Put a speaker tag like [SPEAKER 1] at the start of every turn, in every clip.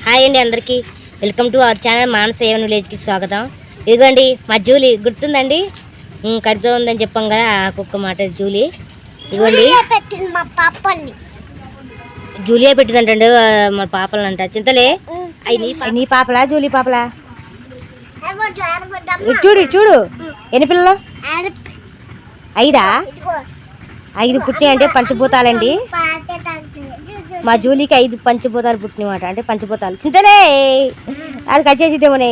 [SPEAKER 1] Hi అండి అందరికీ. Welcome to our channel Manasa A one విలేజ్కి స్వాగతం. ఇదిగోండి మా జూలీ గుర్తుందండి? కడుతూ ఉందని చెప్పాం కదా ఆ కుక్క మాట జూలీ. ఇదిగోండి.
[SPEAKER 2] మా పాపని
[SPEAKER 1] జూలియా పెట్టిందంటండి ఆ, మా పాపలు అంట చింతలే నీ పాపలా జూలీ పాపలా? చూడు చూడు. ఎన్ని పిల్లలు? ఐదా? ఐదు పుట్టినాయి అంటే పంచభూతాలండి మా జూలీకి ఐదు పంచభూతాలు పుట్టినమాట. అంటే పంచభూతాలు. చింతలే అది కట్ చేసిద్దేమోనే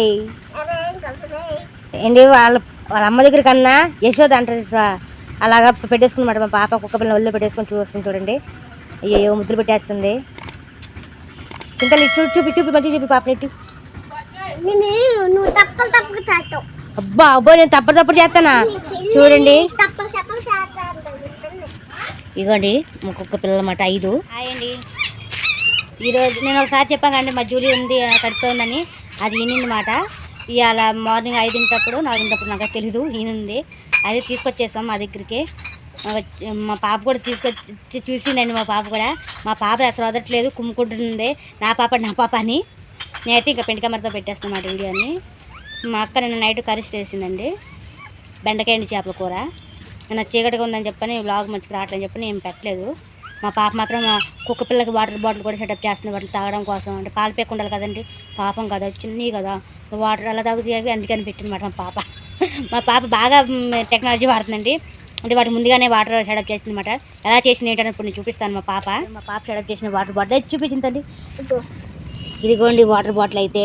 [SPEAKER 1] ఏంటి వాళ్ళ వాళ్ళ అమ్మ దగ్గర కన్నా యశోద అంటారు అలాగా పెట్టేసుకున్నమాట. మా పాప కుక్క పిల్లల ఒళ్ళు పెట్టేసుకొని చూస్తుంది చూడండి. అయ్యో ముద్దులు పెట్టేస్తుంది. చింతలు ఇటు చూడు చూపి చూపి మంచిగా చూపి పాప నెట్టి అబ్బా అబ్బో నేను తప్పడు తప్పుడు చేస్తానా? చూడండి. ఇదిగోండి మా కుక్క పిల్లల మాట ఐదు ఈరోజు నేను ఒకసారి చెప్పాను కండి మా జూలీ ఉంది కడుతోందని అది ఈనిందనమాట ఇవాళ మార్నింగ్ ఐదింటప్పుడు నాలుగింటప్పుడు నాకు తెలీదు ఈనుంది. అది తీసుకొచ్చేసాం మా దగ్గరికి. మా పాప కూడా తీసుకొచ్చి చూసిందండి మా పాప కూడా. మా పాప అసలు వదలట్లేదు కుమ్ముకుంటుంది. నా పాప నా పాప అని. నేనైతే ఇంకా పెండి పెట్టేస్తాను మాట వీడియోని. మా అక్క నిన్న నైట్ కర్రీస్ చేసిందండి. బెండకాయ చేపల కూర. నిన్న చీకటిగా ఉందని చెప్పని బ్లాగ్ మంచిగా రావట్లేదు చెప్పి నేను పెట్టలేదు. మా పాప మాత్రం కుక్క పిల్లకి వాటర్ బాటిల్ కూడా సెటప్ చేస్తుంది. వాటిని తాగడం కోసం. అంటే పాలు పేక ఉండాలి కదండి. పాపం కదా చిన్నవి కదా. వాటర్ అలా తాగుతాయి అవి అందుకని పెట్టినమాట మా పాప. మా పాప బాగా టెక్నాలజీ వాడుతుందండి. అంటే వాటి ముందుగానే వాటర్ సెటప్ చేసింది అనమాట ఎలా చేసింది ఏంటని ఇప్పుడు నేను చూపిస్తాను మా పాప. మా పాప సెటప్ చేసిన వాటర్ బాటిల్. అయితే చూపించిందండి ఇదిగోండి వాటర్ బాటిల్ అయితే.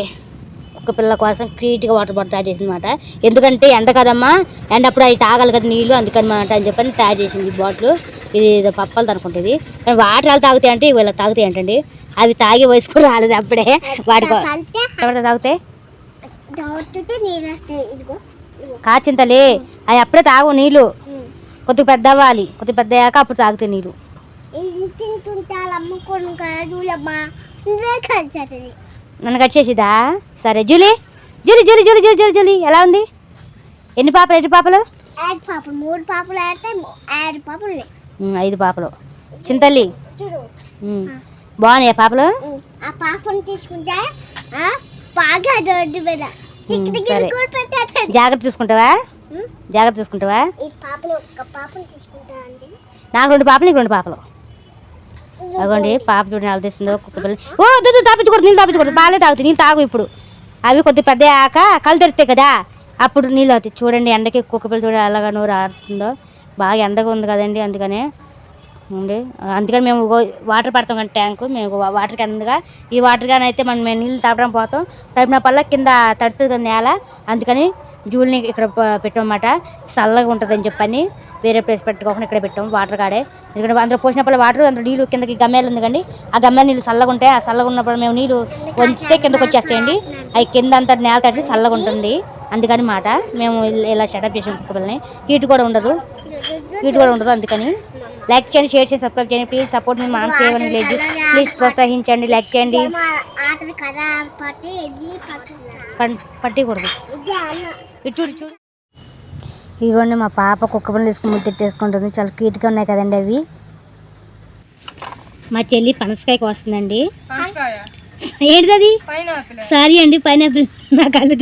[SPEAKER 1] కుక్క పిల్ల కోసం క్రీట్గా వాటర్ బాటిల్ తయారు చేసింది అనమాట ఎందుకంటే ఎండ కదమ్మా. ఎండప్పుడు అవి తాగాలి కదా నీళ్ళు. అందుకని మాట అని చెప్పని తయారు చేసింది ఈ బాటిల్. ఇది ఏదో పప్పలు అనుకుంటుంది కానీ వాటర్ ఎలా తాగుతాయి అంటే ఇలా తాగుతాయి అంటండి. అవి తాగి వయసు కూడా రాలేదు అప్పుడే. వాటి తాగుతాయి. కాచింతలే అవి అప్పుడే తాగు నీళ్ళు. కొద్దిగా పెద్ద అవ్వాలి కొద్దిగా పెద్ద అయ్యాక అప్పుడు తాగుతాయి నీళ్ళు.
[SPEAKER 2] వాళ్ళ
[SPEAKER 1] నన్ను కట్ చేసిదా సరే Julie. Julie Julie Julie Julie Julie Julie. ఎలా ఉంది? ఎన్ని పాపలు ఎన్ని పాపలు?
[SPEAKER 2] యాడ్ పాపలు మూడు పాపలు అయితే యాడ్ పాపలు
[SPEAKER 1] ఐదు పాపలు. చింతల్లి. బాగున్నాయా పాపలు.
[SPEAKER 2] ఆ పాపను తీసుకుంటే బాగా రోడ్డు మీద
[SPEAKER 1] జాగ్రత్త చూసుకుంటావా? జాగ్రత్త చూసుకుంటావా? నాకు రెండు పాపలు నీకు రెండు పాపలు. అగోండి పాప చూడండి తెస్తుందో కుక్క పిల్ల. ఓ దుద్దు తాపించకూడదు నీళ్ళు తాపించకూడదు. బాగాలే తాగుతాయి నీళ్ళు తాగు ఇప్పుడు. అవి కొద్దిగా పెద్ద అయ్యాక కళ్ళు తెరుతాయి కదా అప్పుడు నీళ్ళు అవుతాయి చూడండి ఎండకి కుక్క పిల్ల చూడండి ఎలాగా నూరు ఆడుతుందో బాగా ఎండగా ఉంది కదండి అందుకనే ఉండి. అందుకని మేము వాటర్ పడతాం కానీ ట్యాంకు మేము వాటర్ కిందగా ఈ వాటర్ కానీ అయితే మనం మేము నీళ్ళు తాపడం పోతాం. తడిపిన పల్ల కింద తడుతుంది కదా నేల అందుకని జూల్ని ఇక్కడ ప- పెట్టామన్నమాట. చల్లగా ఉంటుందని చెప్పని వేరే ప్లేస్ పెట్టుకోకుండా ఇక్కడ పెట్టాం వాటర్ కాడే. ఎందుకంటే అందులో పోసినప్పుడు వాటర్ అందులో నీళ్ళు కిందకి గమ్మేలు ఉంది కండి. ఆ గమ్మేలు నీళ్ళు చల్లగా ఉంటాయి. ఆ చల్లగా ఉన్నప్పుడు మేము నీళ్ళు వంచితే కిందకు వచ్చేస్తాయండి. అవి కింద అంతా నేల తడిచి చల్లగా ఉంటుంది. అందుకని మాట మేము ఇలా షటప్ చేసాం కుక్కపిల్లని హీట్ కూడా ఉండదు. హీట్ కూడా ఉండదు అందుకని. లైక్ చేయండి షేర్ చేసి సబ్స్క్రైబ్ చేయండి. ప్లీజ్ సపోర్ట్ మీ మామ చేయమని లేదు ప్లీజ్ ప్రోత్సహించండి లైక్ చేయండి. పట్టికూడదు ఇటు చూడు ఇదిగోండి మా పాప కుక్క పనులు తీసుకుని ముద్దు తిట్టేసుకుంటుంది. చాలా క్యూట్గా ఉన్నాయి కదండి అవి. మా చెల్లి పనసకాయకి వస్తుందండి. ఏంటిది? అది సారీ అండి పైనాపిల్. నా కళ్ళు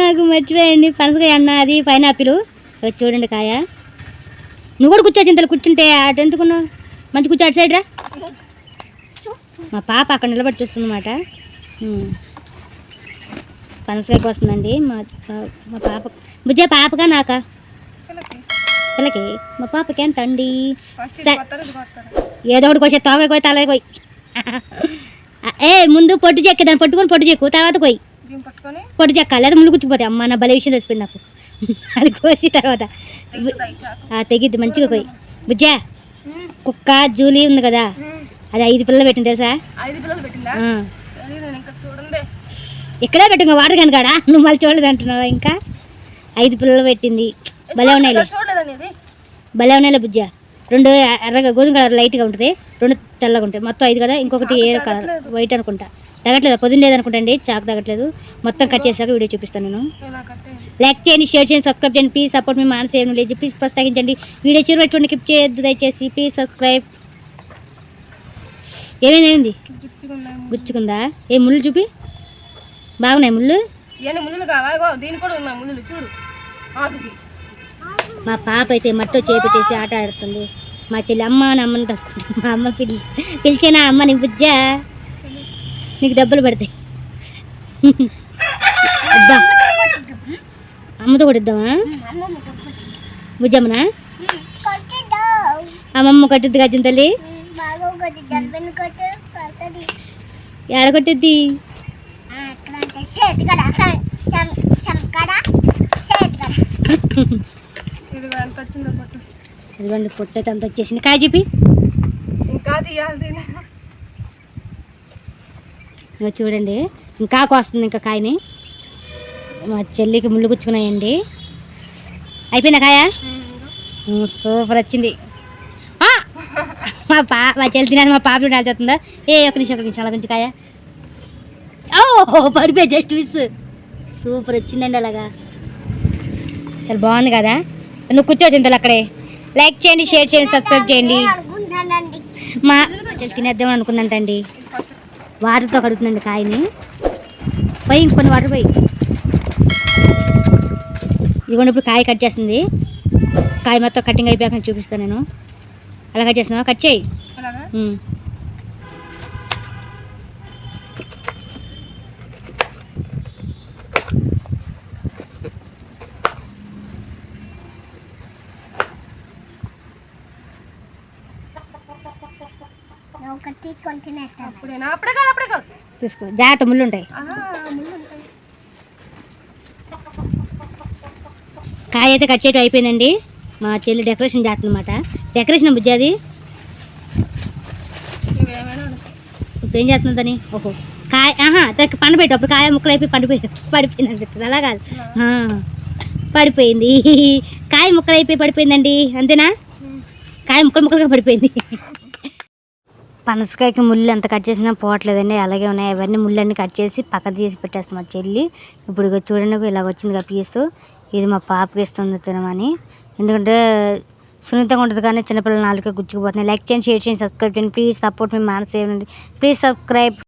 [SPEAKER 1] నాకు మర్చిపోయండి పనసకాయ అన్న అది పైనాపిల్. చూడండి కాయ. నువ్వు కూడా కూర్చో చింతలు కూర్చుంటే అటు ఎందుకున్నావు? మంచి కూర్చో అటు సైడ్ రా మా పాప అక్కడ నిలబడి చూస్తుందన్నమాట. పనసకాయకి వస్తుందండి. మా మా పాప బుజ్జే పాపగా నాకా? పిల్లకి. మా పాపకి సరే. ఏదో ఒకటి కొంచెం తోగ పోయి తల పోయి. ఏ ముందు పొట్టు చెక్కి దాన్ని పట్టుకొని పొట్టు చెక్కు తర్వాత పోయి. పొట్టు చెక్క లేదా ముళ్ళు గుచ్చిపోతాయి అమ్మ నా భలే విషయం తెలిసిపోయింది నాకు. అది కోసి తర్వాత తెగిద్ది మంచిగా పోయి బుజ్జా కుక్క జూలీ ఉంది కదా అది ఐదు పిల్లలు పెట్టింది తెలుసా? ఇక్కడే పెట్టింది వాటర్ కనుకాడా నువ్వు మళ్ళీ చూడలేదు అంటున్నావు ఇంకా? ఐదు పిల్లలు పెట్టింది. భలే
[SPEAKER 3] చూడలేదనేది
[SPEAKER 1] భలే ఉన్నాయిలే బుజ్జ. రెండు ఎర్రగా గోధుమ కలర్ లైట్గా ఉంటుంది. రెండు తెల్లగా ఉంటాయి మొత్తం ఐదు కదా? ఇంకొకటి ఏ కలర్ వైట్ అనుకుంటా. తగ్గట్లేదు పొద్దున్న లేదనుకుంటా అండి. చాకు తగ్గట్లేదు మొత్తం కట్ చేశాక వీడియో చూపిస్తాను నేను. లైక్ చేయండి షేర్ చేయండి సబ్స్క్రైబ్ చేయండి. ప్లీజ్ సపోర్ట్ మీ మానస ఏం లేదు ప్లీజ్ ప్రోత్సహించండి వీడియో చివరి పెట్టుకోండి కిప్ చేయొద్దు దయచేసి. ప్లీజ్ సబ్స్క్రైబ్ ఏమేమి
[SPEAKER 3] గుచ్చుకున్నాయి
[SPEAKER 1] గుచ్చుకుందా? ఏ ముళ్ళు చూపి. బాగున్నాయి ముళ్ళు?
[SPEAKER 3] ఇవన్నీ ముళ్ళు కావా? దీనికి కూడా ఉన్నాయి ముళ్ళు చూడు. ఆకుకి
[SPEAKER 1] మా పాప అయితే మట్టో చేపెట్టేసి ఆట ఆడుతుంది. మా చెల్లి అమ్మ అని అమ్మని మా అమ్మ పిలి పిలిచేనా? అమ్మ నీ బుజ్జా? నీకు దెబ్బలు పడతాయి. అమ్మతో కొట్టిద్దామా బుజ్జమ్మనా?
[SPEAKER 2] కొట్టేద్దాం
[SPEAKER 1] అమ్మమ్మ కొట్టిద్ది గజ్జం తల్లి? ఏడ కొట్టిద్ది?
[SPEAKER 2] కదా కదా
[SPEAKER 3] పట్టు.
[SPEAKER 1] ఇదిగోండి పొట్టైతే అంత వచ్చేసింది. కాయ చూపి
[SPEAKER 3] ఇంకా తీయాలి
[SPEAKER 1] ఇగో చూడండి. ఇంకా కోస్తుంది ఇంకా కాయని. మా చెల్లికి ముళ్ళు గుచ్చుకున్నాయండి. అయిపోయిందా కాయ? సూపర్ వచ్చింది! మా పా మా చెల్లి తినాలి మా పాప చూడాలి చెప్తుందా ఏ ఒక నిమిషం ఒక నిమిషం అలా కొంచెం కాయ. ఓ పడిపోయి జస్ట్ మిస్ సూపర్ వచ్చిందండి అలాగా. చాలా బాగుంది కదా? నువ్వు కూర్చోవచ్చు అక్కడే. లైక్ చేయండి షేర్ చేయండి సబ్స్క్రైబ్ చేయండి. మా చెల్లి తినేద్దాం అనుకుందంటండి. వాటర్తో కడుగుతుందండి కాయని. పోయి ఇంకొన్ని వాటర్ పోయి. ఇదిగోండి ఇప్పుడు కాయ కట్ చేస్తుంది. కాయ మొత్తం కటింగ్ అయిపోయాక చూపిస్తాను నేను. అలా కట్ చేస్తున్నావా? కట్ చేయి
[SPEAKER 3] అలాగా
[SPEAKER 1] ఉమ్.
[SPEAKER 2] నేను ఒకటి తీసుకొని తినేస్తాను
[SPEAKER 3] అప్పుడేనా? అప్పుడే కాదు అప్పుడే కాదు.
[SPEAKER 1] తీసుకో జాగ్రత్త ముళ్ళు ఉంటాయి కాయ అయితే కట్ చేయడం అయిపోయిందండి. మా చెల్లి డెకరేషన్ చేస్తుందన్నమాట. డెకరేషన్ బుజ్జి అది?
[SPEAKER 3] ఇవేమైనా అనుకో
[SPEAKER 1] ఇప్పుడు ఏం చేస్తుందని ఓహో కాయ ఆహా దానికి పండు పెట్టు. అప్పుడు కాయ ముక్కలు అయిపోయి పండు పెట్టి పడిపోయింది అని చెప్తుంది. అలా కాదు. పడిపోయింది. కాయ ముక్కలు అయిపోయి పడిపోయిందండి. అంతేనా? కాయ ముక్కలు ముక్కలుగా పడిపోయింది. పనసకాయకి ముళ్ళు ఎంత కట్ చేసినా పోవట్లేదండి. అలాగే ఉన్నాయి. అవన్నీ ముళ్ళన్నీ కట్ చేసి పక్క తీసి పెట్టేస్తాం మా చెల్లి. ఇప్పుడు చూడండి ఇలాగ వచ్చింది కదా పీసు. ఇది మా పాపకి ఇస్తుంది తినమని. ఎందుకంటే సున్నితంగా ఉంటుంది కానీ చిన్నపిల్లల నాలుగే గుచ్చుకుపోతున్నాయి. లైక్ చేయండి షేర్ చేయండి సబ్స్క్రైబ్ చేయండి. ప్లీజ్ సపోర్ట్ మీ మానసేయండి ప్లీజ్ సబ్స్క్రైబ్